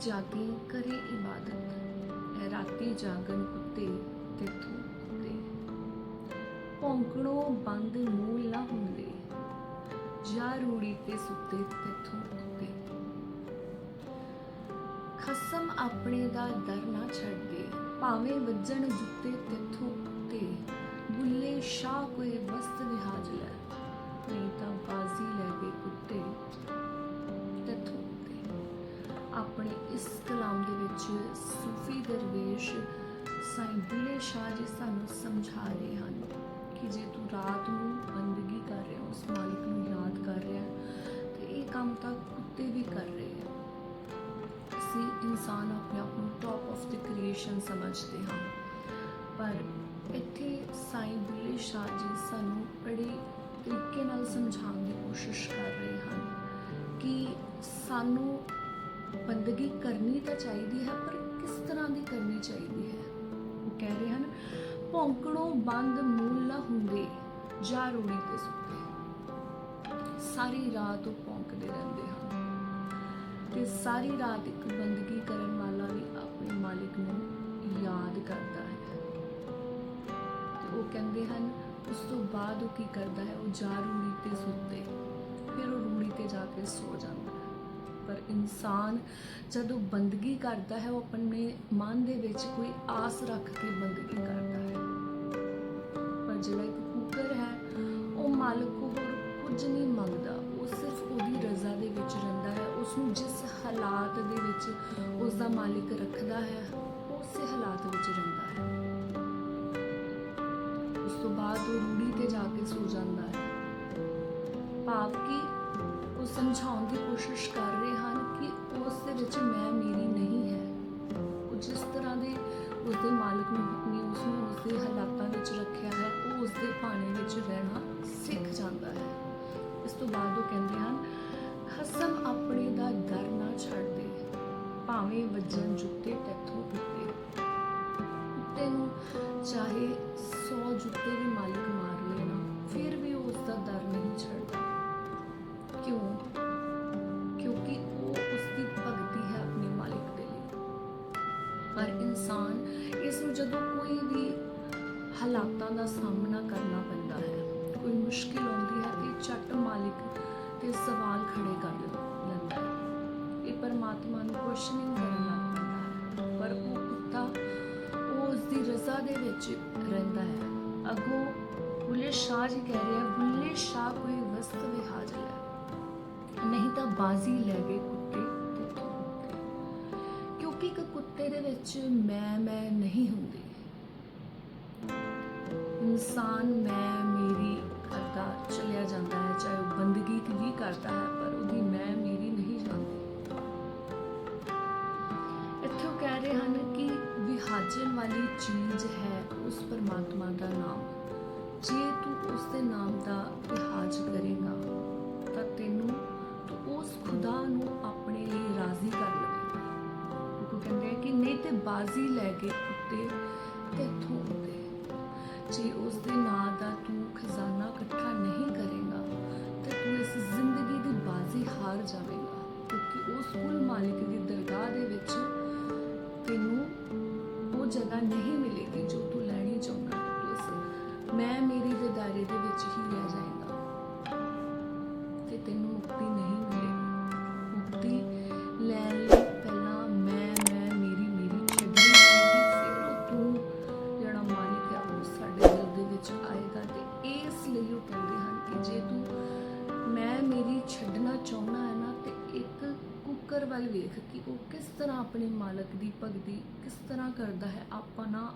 ਜਾਗੇ ਕਰੇ ਇਬਾਦਤ ਐ ਰਾਤੀ ਜਾਗਣ ਕੁੱਤੇ ਤੇਥੋਂ ਕੁੱਤੇ ਭੌਂਕਣੋਂ ਬੰਦ ਮੂਲ ਨਾ ਹੁੰਦੇ, ਜਾ ਰੂੜੀ ਤੇ ਸੁੱਤੇ ਤੇਥੋਂ ਕੁੱਤੇ ਖਸਮ ਆਪਣੇ ਦਾ ਦਰ ਨਾ ਛੱਡਦੇ ਭਾਵੇਂ ਵੱਜਣ ਜੁੱਤੇ ਤੇਥੋਂ ਕੁੱਤੇ ਬੁੱਲੇ ਸ਼ਾਹ ਕੋਈ ਵਸਤ ਵਿਹਾਜ ਲੈ ਦਰਵੇਸ਼ ਸਾਈਂ ਬੁੱਲੇ ਸ਼ਾਹ ਜੀ ਸਾਨੂੰ ਸਮਝਾ ਰਹੇ ਹਨ ਕਿ ਜੇ ਤੂੰ ਰਾਤ ਨੂੰ ਬੰਦਗੀ ਕਰ ਰਿਹਾ, ਉਸ ਮਾਲਿਕ ਨੂੰ ਯਾਦ ਕਰ ਰਿਹਾ ਤੇ ਇਹ ਕੰਮ ਤਾਂ ਕੁੱਤੇ ਵੀ ਕਰ ਰਹੇ ਆ। ਅਸੀਂ ਇਨਸਾਨ ਆਪਣੇ ਆਪ ਨੂੰ ਟੌਪ ਆਫ ਦ ਕ੍ਰੀਏਸ਼ਨ ਸਮਝਦੇ ਹਾਂ। ਪਰ ਇੱਥੇ ਸਾਈਂ ਬੁੱਲੇ ਸ਼ਾਹ ਜੀ ਸਾਨੂੰ ਬੜੇ ਤਰੀਕੇ ਨਾਲ ਸਮਝਾਉਣ ਦੀ ਕੋਸ਼ਿਸ਼ ਕਰ ਰਹੇ ਹਨ ਕਿ ਸਾਨੂੰ ਬੰਦਗੀ ਕਰਨੀ ਤਾਂ ਚਾਹੀਦੀ ਹੈ, ਪਰ ਤਰ੍ਹਾਂ ਦੀ ਕਰਨੀ ਚਾਹੀਦੀ ਹੈ। ਉਹ ਕਹਿ ਹਨ, ਭੌਂਕਣੋਂ ਬੰਦ ਮੂਲ ਨਾ ਹੁੰਦੇ, ਜਾ ਰੂੜੀ ਤੇ ਸੁੱਤੇ। ਸਾਰੀ ਰਾਤ ਉਹ ਭੌਂਕਦੇ ਰਹਿੰਦੇ ਹਨ। ਤੇ ਸਾਰੀ ਰਾਤ ਇੱਕ ਬੰਦਗੀ ਕਰਨ ਵਾਲਾ ਵੀ ਆਪਣੇ ਮਾਲਿਕ ਨੂੰ ਯਾਦ ਕਰਦਾ ਹੈ। ਤੇ ਉਹ ਕਹਿੰਦੇ ਹਨ, ਉਸ ਤੋਂ ਬਾਅਦ ਉਹ ਕੀ ਕਰਦਾ ਹੈ? ਉਹ ਜਾ ਰੂੜੀ ਤੇ ਸੁੱਤੇ, ਫਿਰ ਉਹ ਰੂੜੀ ਤੇ ਜਾ ਕੇ ਸੋ ਜਾਂਦਾ ਪਰ ਇਨਸਾਨ ਜਦੋਂ ਬੰਦਗੀ ਕਰਦਾ ਹੈ, ਉਹ ਆਪਣੇ ਮਨ ਦੇ ਵਿੱਚ ਕੋਈ ਆਸ ਰੱਖ ਕੇ ਬੰਦਗੀ ਕਰਦਾ ਹੈ। ਪਰ ਜਿਹੜਾ ਇੱਕ ਕੁੱਕਰ ਹੈ, ਉਹ ਮਾਲਕ ਕੋਲ ਕੁਝ ਨਹੀਂ ਮੰਗਦਾ। ਉਹ ਸਿਰਫ ਉਹਦੀ ਰਜ਼ਾ ਦੇ ਵਿੱਚ ਰਹਿੰਦਾ ਹੈ। ਉਸ ਨੂੰ ਜਿਸ ਹਾਲਾਤ ਦੇ ਵਿੱਚ ਉਸ ਦਾ ਮਾਲਿਕ ਰੱਖਦਾ ਹੈ, ਉਸੇ ਹਾਲਾਤ ਵਿੱਚ ਰਹਿੰਦਾ ਹੈ। ਉਸ ਤੋਂ ਬਾਅਦ ਉਹ ਰੂੜੀ ਤੇ ਜਾ ਕੇ ਸੋ ਜਾਂਦਾ ਹੈ। ਭਾਵ ਕਿ ਸਮਝਾਉਣ ਦੀ ਕੋਸ਼ਿਸ਼ ਕਰ ਰਹੇ ਹਨ ਕਿ ਉਸ ਦੇ ਵਿੱਚ ਮੈਂ, ਮੇਰੀ ਨਹੀਂ ਹੈ। ਉਹ ਜਿਸ ਤਰ੍ਹਾਂ ਦੇ ਉਸ ਦੇ ਮਾਲਕ ਨੇ ਉਸ ਨੂੰ ਉਸ ਦੇ ਹਾਲਾਤਾਂ ਵਿੱਚ ਰੱਖਿਆ ਹੈ। ਉਹ ਉਸ ਦੇ ਭਾਣੇ ਵਿੱਚ ਰਹਿਣਾ ਸਿੱਖ ਜਾਂਦਾ ਹੈ। ਇਸ ਤੋਂ ਬਾਅਦ ਉਹ ਕਹਿੰਦੇ ਹਨ ਖਸਮ ਆਪਣੇ ਦਾ ਦਰ ਨਾ ਛੱਡਦੇ ਭਾਵੇਂ ਵੱਜਣ ਜੁੱਤੇ ਤੈਥੋਂ ਕੁੱਤੇ ਕੁੱਤੇ ਨੂੰ ਚਾਹੇ 100 ਜੁੱਤੇ ਦੇ ਮਾਲਕ ਮਾਰ ਲੈਣਾ। ਫਿਰ ਵੀ ਕਿਉਂ? ਕਿਉਂਕਿ ਉਹ ਉਸ ਦੀ ਭਗਤੀ ਹੈ ਆਪਣੇ ਮਾਲਿਕ ਦੇ ਲਈ। ਪਰ ਇਨਸਾਨ ਇਸ ਨੂੰ ਜਦੋਂ ਕੋਈ ਵੀ ਹਾਲਾਤਾਂ ਦਾ ਸਾਹਮਣਾ ਕਰਨਾ ਪੈਂਦਾ ਹੈ, ਕੋਈ ਮੁਸ਼ਕਿਲ ਆਉਂਦੀ ਹੈ, ਤੇ ਝੱਟ ਮਾਲਿਕ ਤੇ ਸਵਾਲ ਖੜੇ ਕਰ ਲੈਂਦਾ ਹੈ। ਇਹ ਪਰਮਾਤਮਾ ਨੂੰ ਕੁਐਸਚਨਿੰਗ ਕਰਨ ਲੱਗ ਪੈਂਦਾ ਹੈ। ਪਰ ਉਹ ਕੁੱਤਾ ਉਹ ਉਸ ਦੀ ਰਜ਼ਾ ਦੇ ਵਿੱਚ ਰਹਿੰਦਾ ਹੈ। ਅਗੋ ਬੁੱਲੇ ਸ਼ਾਹ ਜੀ ਕਹਿ ਰਿਹਾ ਆ, ਬੁੱਲੇ ਸ਼ਾਹ ਕੋਈ ਵਸਤ ਵਿਹਾਜ ਲੈ ਨਹੀਂ ਤਾਂ ਬਾਜ਼ੀ ਲੈ ਗਏ ਕੁੱਤੇ ਤੇ ਕੁੱਤੇ ਕਿਉਂਕਿ ਇੱਕ ਕੁੱਤੇ ਦੇ ਵਿੱਚ ਮੈਂ ਮੈਂ ਨਹੀਂ ਹੁੰਦੀ ਇਨਸਾਨ ਮੈਂ ਮੇਰੀ ਕਰਦਾ ਚਲਿਆ ਜਾਂਦਾ ਹੈ ਚਾਹੇ ਉਹ ਬੰਦਗੀ ਵੀ ਕਰਦਾ ਹੈ ਪਰ ਉਹਦੀ ਮੈਂ ਮੇਰੀ ਨਹੀਂ ਜਾਂਦੀ ਇੱਥੇ ਉਹ ਕਹਿ ਰਹੇ ਹਨ ਕਿ ਵਿਹਾਜਨ ਵਾਲੀ ਚੀਜ਼ ਹੈ ਉਸ ਪਰਮਾਤਮਾ ਦਾ ਨਾਮ ਜੇ ਤੂੰ ਉਸ ਦੇ ਨਾਮ ਦਾ ਕਿ ਨਹੀਂ ਤੇ ਬਾਜ਼ੀ ਲੈ ਕੇ ਕੁੱਤੇ ਤੇ ਥੋਂਦੇ ਜੇ ਉਸ ਦੇ ਨਾਂ ਦਾ ਤੂੰ ਖਜ਼ਾਨਾ ਇਕੱਠਾ ਨਹੀਂ ਕਰੇਗਾ, ਤਾਂ ਤੂੰ ਇਸ ਜ਼ਿੰਦਗੀ ਦੀ ਬਾਜ਼ੀ ਹਾਰ ਜਾਵੇਂਗਾ, ਕਿਉਂਕਿ ਉਸ ਕੁਲ ਮਾਲਿਕ ਦੀ ਦਰਗਾਹ ਦੇ ਵਿੱਚ ਤੈਨੂੰ ਉਹ ਜਗ੍ਹਾ ਨਹੀਂ ਮਿਲੇਗੀ ਜੋ ਤੂੰ ਲੈਣੀ ਚਾਹੁੰਦਾ ਹੈ। ਮੈਂ ਮੇਰੀ ਦੇ ਦਾਇਰੇ ਦੇ ਵਿੱਚ ਹੀ ਰਹਿ ਜਾਏਗਾ। ਵੱਲ ਵੇਖ ਕਿ ਉਹ ਕਿਸ ਤਰ੍ਹਾਂ ਆਪਣੇ ਮਾਲਕ ਦੀ ਭਗਤੀ ਕਿਸ ਤਰ੍ਹਾਂ ਕਰਦਾ ਹੈ, ਆਪਾਂ ਨਾ